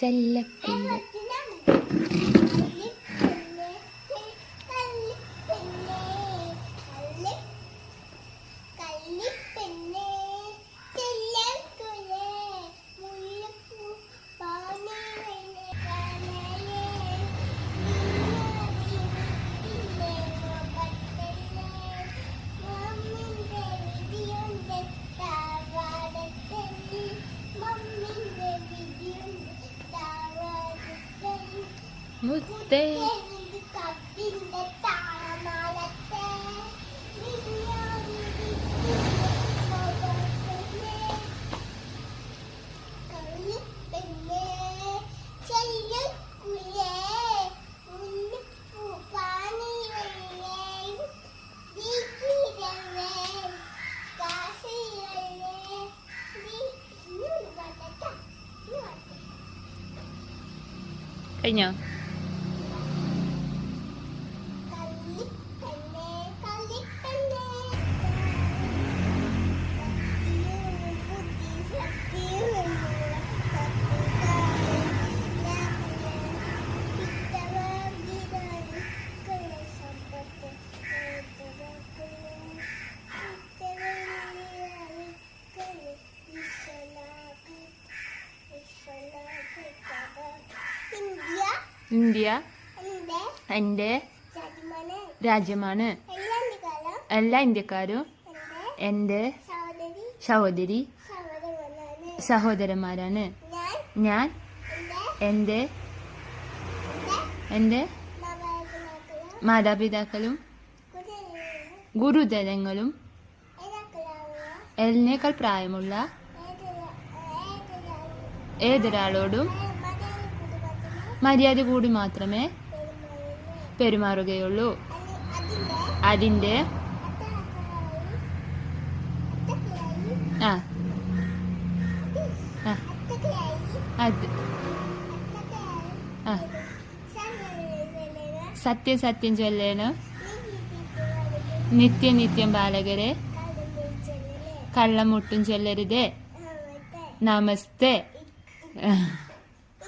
ചെല്ലക്കുയില് മുത്തേ. കഴിഞ്ഞോ? ഇന്ത്യ. എന്റെ രാജ്യമാണ്. എല്ലാ ഇന്ത്യക്കാരും? എന്റെ സഹോദരി. സഹോദരന്മാരാണ്. ഞാൻ? എന്റെ എന്റെ മാതാപിതാക്കളും. ഗുരുതരങ്ങളും എന്നേക്കാൾ പ്രായമുള്ള ഏതൊരാളോടും മര്യാദ കൂടി മാത്രമേ പെരുമാറുകയുള്ളൂ അതിൻ്റെ ആ ആ അത് ആ സത്യസത്യം ചൊല്ലേന് നിത്യനിത്യം ബാലകരെ കള്ളമുട്ടും ചൊല്ലരുതേ നമസ്തേ